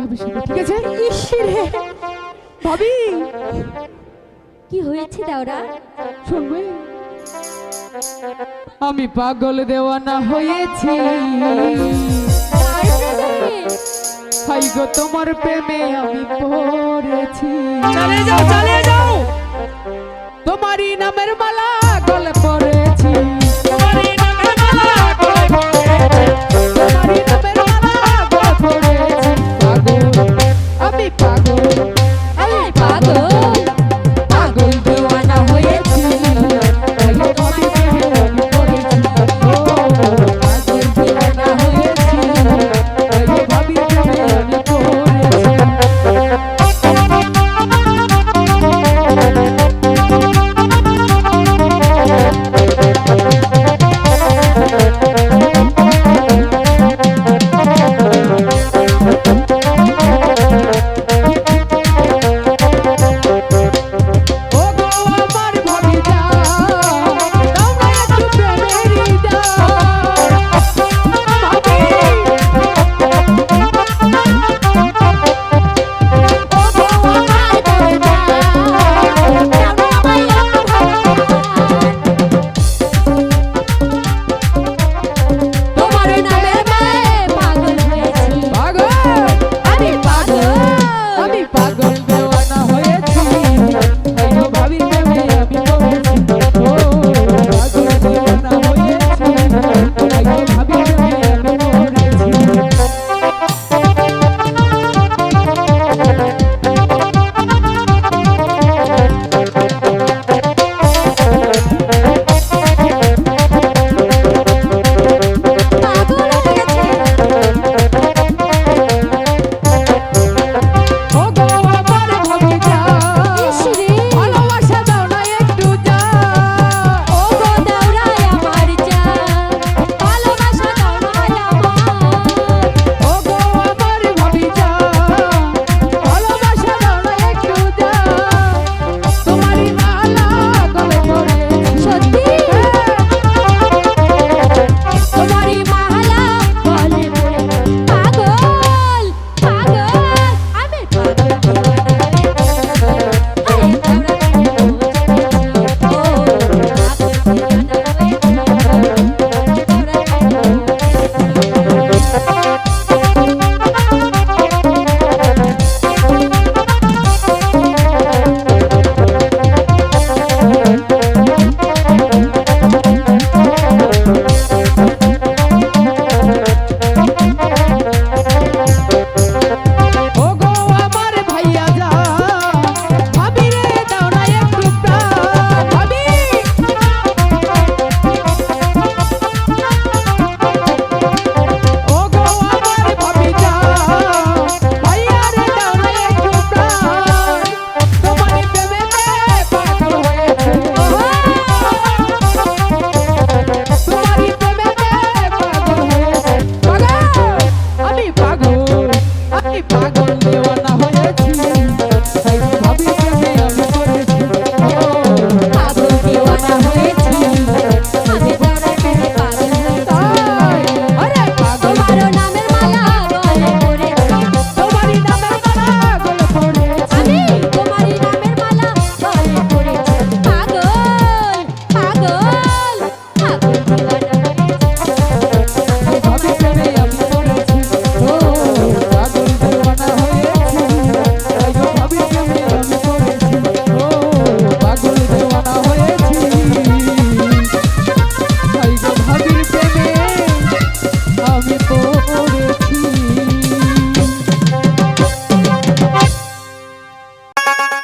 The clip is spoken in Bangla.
ভাবে শিখো ঠিক আছে? ঈশ্বরে ভাবি! কি হয়েছে দাওরা? শুনবে? আমি পাগল দেওয়ানা হয়েছি। হাই গো তোমার প্রেমে আমি পড়েছি। চলে যাও চলে যাও! তোমারই নামের মালা গল্প